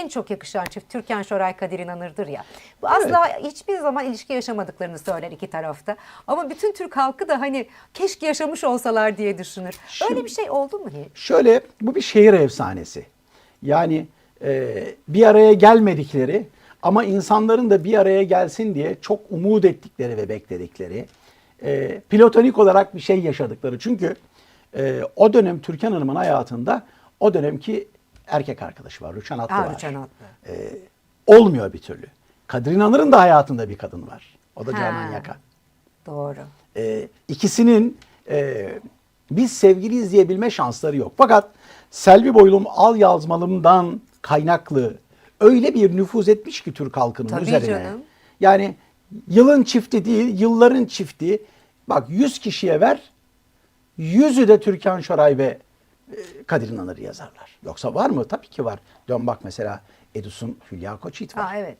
en çok yakışan çift Türkan Şoray Kadir İnanır'dır ya. Bu asla hiçbir zaman ilişki yaşamadıklarını söyler iki tarafta. Ama bütün Türk halkı da hani keşke yaşamış olsalar diye düşünür. Öyle bir şey oldu mu hiç? Şöyle bu bir şehir efsanesi. Yani e, bir araya gelmedikleri ama insanların da bir araya gelsin diye çok umut ettikleri ve bekledikleri e, platonik olarak bir şey yaşadıkları. Çünkü e, o dönem Türkan Hanım'ın hayatında o dönemki erkek arkadaşı var. Rüçhan Atlı Aa, var. Rüçhan Atlı. Olmuyor bir türlü. Kadir İnanır'ın da hayatında bir kadın var. O da Ha. Canan Yaka. Doğru. E, ikisinin e, biz sevgiliyiz diyebilme şansları yok. Fakat Selvi Boylum al yazmalımdan kaynaklı öyle bir nüfuz etmiş ki Türk halkının Tabii üzerine. canım. Yani yılın çifti değil, yılların çifti. Bak 100 kişiye ver, yüzü de Türkan Şoray ve Kadir İnanır'ı yazarlar. Yoksa var mı? Tabii ki var. Dön bak mesela Edison Hülya Koçyiğit var. Aa, evet.